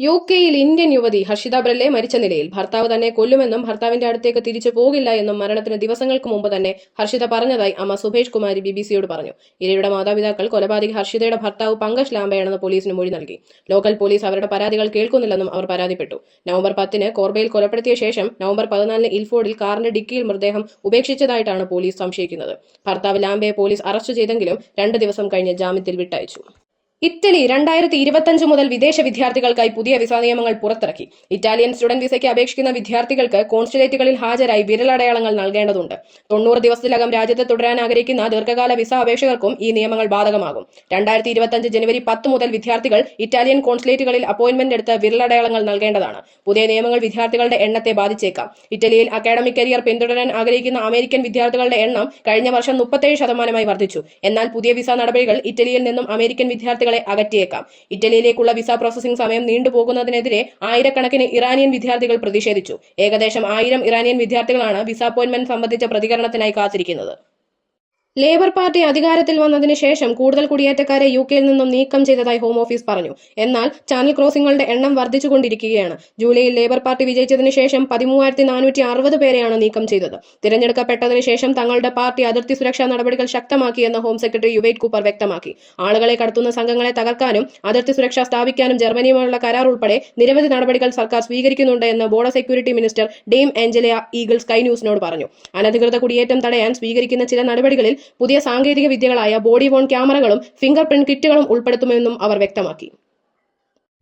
U കെയിൽ Indian യുവതി ഹർഷിത ബ്രല്ലെ മരിച്ച നിലയിൽ ഭർത്താവ് തന്നെ കൊല്ലുമെന്നും ഭർത്താവിന്റെ അടുത്തേക്ക് തിരിച്ചു പോകില്ല എന്നും മരണത്തിന് ദിവസങ്ങൾക്ക് മുമ്പ് തന്നെ ഹർഷിത പറഞ്ഞതായി അമ്മ സുഭേഷ് കുമാരി ബി ബി സിയോട് പറഞ്ഞു. ഇരയുടെ മാതാപിതാക്കൾ കൊലപാതകി ഹർഷിതയുടെ ഭർത്താവ് പങ്കജ് ലാംബയാണെന്ന് പോലീസിന് മൊഴി നൽകി. ലോക്കൽ പോലീസ് അവരുടെ പരാതികൾ കേൾക്കുന്നില്ലെന്നും അവർ പരാതിപ്പെട്ടു. നവംബർ പത്തിന് കോർബയിൽ കൊലപ്പെടുത്തിയ ശേഷം നവംബർ പതിനാലിന് ഇൽഫോർഡിൽ കാറിന്റെ ഡിക്കിയിൽ മൃതദേഹം ഉപേക്ഷിച്ചതായിട്ടാണ് പോലീസ് സംശയിക്കുന്നത്. ഭർത്താവ് ലാംബയെ പോലീസ് അറസ്റ്റ് ചെയ്തെങ്കിലും രണ്ട് ദിവസം കഴിഞ്ഞ് ജാമ്യത്തിൽ വിട്ടയച്ചു. ഇറ്റലി രണ്ടായിരത്തി ഇരുപത്തഞ്ച് മുതൽ വിദേശ വിദ്യാർത്ഥികൾക്കായി പുതിയ വിസ നിയമങ്ങൾ പുറത്തിറക്കി. ഇറ്റാലിയൻ സ്റ്റുഡന്റ് വിസയ്ക്ക് അപേക്ഷിക്കുന്ന വിദ്യാർത്ഥികൾക്ക് കോൺസുലേറ്റുകളിൽ ഹാജരായി വിരലടയാളങ്ങൾ നൽകേണ്ടതുണ്ട്. തൊണ്ണൂറ് ദിവസത്തിലകം രാജ്യത്ത് തുടരാൻ ആഗ്രഹിക്കുന്ന ദീർഘകാല വിസ അപേക്ഷകർക്കും ഈ നിയമങ്ങൾ ബാധകമാകും. രണ്ടായിരത്തി ഇരുപത്തഞ്ച് ജനുവരി പത്ത് മുതൽ വിദ്യാർത്ഥികൾ ഇറ്റാലിയൻ കോൺസുലേറ്റുകളിൽ അപ്പോയിന്റ്മെന്റ് എടുത്ത് വിരലടയാളങ്ങൾ നൽകേണ്ടതാണ്. പുതിയ നിയമങ്ങൾ വിദ്യാർത്ഥികളുടെ എണ്ണത്തെ ബാധിച്ചേക്കാം. ഇറ്റലിയിൽ അക്കാഡമിക് കരിയർ പിന്തുടരാൻ ആഗ്രഹിക്കുന്ന അമേരിക്കൻ വിദ്യാർത്ഥികളുടെ എണ്ണം കഴിഞ്ഞ വർഷം മുപ്പത്തേഴ് ശതമാനമായി വർദ്ധിച്ചു. എന്നാൽ പുതിയ വിസ നടപടികൾ ഇറ്റലിയിൽ നിന്നും അമേരിക്കൻ വിദ്യാർത്ഥികളെ അകറ്റിയേക്കാം. ഇറ്റലിയിലേക്കുള്ള വിസ പ്രോസസിംഗ് സമയം നീണ്ടുപോകുന്നതിനെതിരെ ആയിരക്കണക്കിന് ഇറാനിയൻ വിദ്യാർത്ഥികൾ പ്രതിഷേധിച്ചു. ഏകദേശം ആയിരം ഇറാനിയൻ വിദ്യാർത്ഥികളാണ് വിസ അപ്പോയിന്റ്മെന്റ് സംബന്ധിച്ച പ്രതികരണത്തിനായി കാത്തിരിക്കുന്നത്. ലേബർ പാർട്ടി അധികാരത്തിൽ വന്നതിന് ശേഷം കൂടുതൽ കുടിയേറ്റക്കാരെ യു കെയിൽ നിന്നും നീക്കം ചെയ്തതായി ഹോം ഓഫീസ് പറഞ്ഞു. എന്നാൽ ചാനൽ ക്രോസിംഗുകളുടെ എണ്ണം വർദ്ധിച്ചുകൊണ്ടിരിക്കുകയാണ്. ജൂലൈയിൽ ലേബർ പാർട്ടി വിജയിച്ചതിന് ശേഷം പതിമൂവായിരത്തി നാനൂറ്റി അറുപത് പേരെയാണ് നീക്കം ചെയ്തത്. തിരഞ്ഞെടുക്കപ്പെട്ടതിന് ശേഷം തങ്ങളുടെ പാർട്ടി അതിർത്തി സുരക്ഷാ നടപടികൾ ശക്തമാക്കിയെന്ന് ഹോം സെക്രട്ടറി യുവൈറ്റ് കൂപ്പർ വ്യക്തമാക്കി. ആളുകളെ കടത്തുന്ന സംഘങ്ങളെ തകർക്കാനും അതിർത്തി സുരക്ഷ സ്ഥാപിക്കാനും ജർമ്മനിയുമായുള്ള കരാർ ഉൾപ്പെടെ നിരവധി നടപടികൾ സർക്കാർ സ്വീകരിക്കുന്നുണ്ട് എന്ന് border security minister Dame Angela Eagle Sky ന്യൂസിനോട് പറഞ്ഞു. അനധികൃത കുടിയേറ്റം തടയാൻ സ്വീകരിക്കുന്ന ചില നടപടികളിൽ പുതിയ സാങ്കേതിക വിദ്യകളായ ബോഡി വോൺ ക്യാമറകളും ഫിംഗർ പ്രിന്റ് കിറ്റുകളും ഉൾപ്പെടുത്തുമെന്നും അവർ വ്യക്തമാക്കി.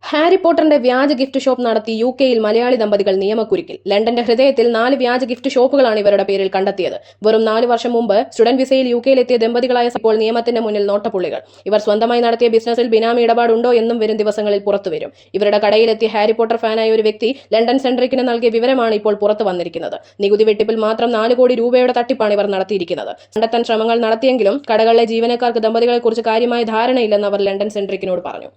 ഹാരി പോട്ടറിന്റെ വ്യാജ ഗിഫ്റ്റ് ഷോപ്പ് നടത്തി യു കെയിൽ മലയാളി ദമ്പതികൾ നിയമക്കുരുക്കിൽ. ലണ്ടന്റെ ഹൃദയത്തിൽ നാല് വ്യാജ ഗിഫ്റ്റ് ഷോപ്പുകളാണ് ഇവരുടെ പേരിൽ കണ്ടെത്തിയത്. വെറും നാല് വർഷം മുമ്പ് സ്റ്റുഡന്റ് വിസയിൽ യു കെയിലെത്തിയ ദമ്പതികളായ ഇപ്പോൾ നിയമത്തിന്റെ മുന്നിൽ നോട്ടപ്പുള്ളികൾ. ഇവർ സ്വന്തമായി നടത്തിയ ബിസിനസ്സിൽ ബിനാമി ഇടപാടുണ്ടോ എന്നും വരും ദിവസങ്ങളിൽ പുറത്തുവരും ഇവരുടെ കടയിലെത്തിയ ഹാരി പോട്ടർ ഫാനായ ഒരു വ്യക്തി ലണ്ടൻ സെൻട്രിക്കിന് നൽകിയ വിവരമാണ് ഇപ്പോൾ പുറത്തു വന്നിരിക്കുന്നത്. നികുതി വെട്ടിപ്പിൽ മാത്രം നാല് കോടി രൂപയുടെ തട്ടിപ്പാണ് ഇവർ നടത്തിയിരിക്കുന്നത്. കണ്ടെത്താൻ ശ്രമങ്ങൾ നടത്തിയെങ്കിലും കടകളിലെ ജീവനക്കാർക്ക് ദമ്പതികളെക്കുറിച്ച് കാര്യമായ ധാരണയില്ലെന്ന് അവർ ലണ്ടൻ സെൻട്രിക്കിനോട് പറഞ്ഞു.